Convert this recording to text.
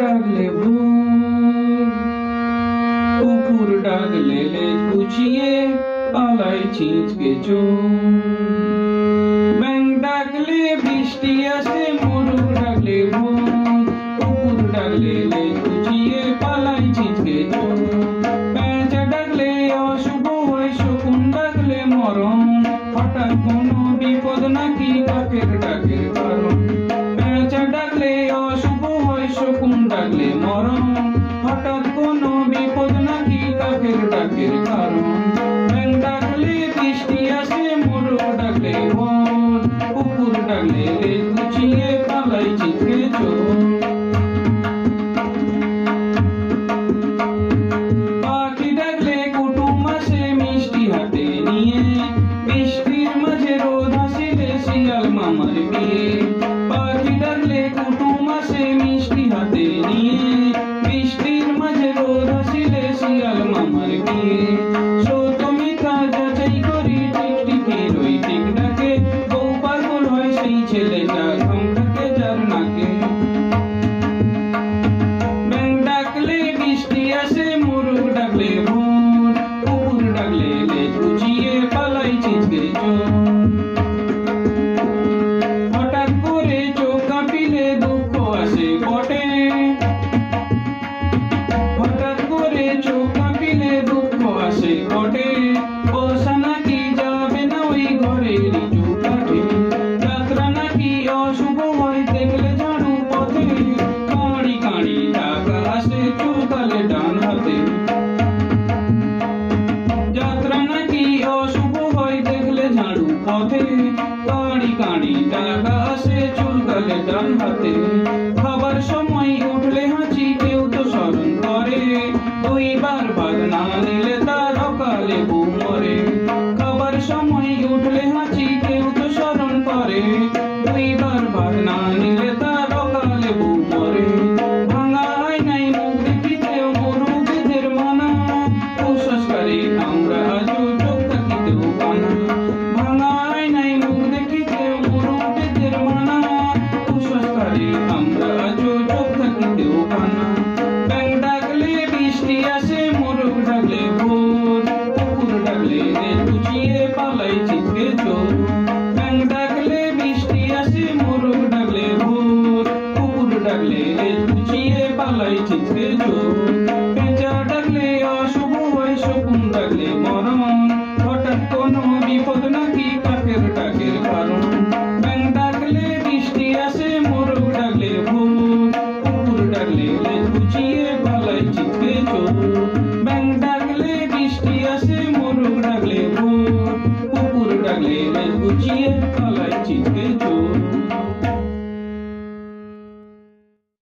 ডাকলে কুকুর ডাকলে লেজ গুছিয়ে পালাই ছিঁচকে ব্যাং ডাকলে বৃষ্টি আসে, মোরগ ডাকলে কুকুর ডাকলে লেজ পালাই ছিঁচকে চোর ডাকলে অশুভ হয় শকুন ডাকলে মরণ। হঠাৎ কোনো বিপদ নাকি কাকের ডাকের কারণ? ডাকলে মরণ। হঠাৎ কোনো বিপদ নাকি কাকের ডাকের কারণ। কুটুম আসে, মিষ্টি হাতে নিয়ে। বৃষ্টির মাঝে রোদ হাসিলে শিয়াল মামার বিয়ে। হয় দেখলে ঝাড়ু পথে। কাঁড়ি কাঁড়ি টাকা আসে চুলকালে ডান হাতে। যাত্রা নাকি অশুভ হয় দেখলে ঝাড়ু পথে। ডান হাতে। Varna. পালাই চিৎকে চোর পেঁচা ডাকলে অশুভ হয় শকুন ডাকলে মরণ হঠাৎ কোনো বিপদ নাকি কাকের ডাকের কারণ ব্যাং ডাকলে বৃষ্টি আসে মোরগ ডাকলে ভোর কুকুর ডাকলে লেজ গুছিয়ে পালাই চিৎকে ব্যাং ডাকলে বৃষ্টি আসে মোরগ ডাকলে ভোর কুকুর ডাকলে পালাই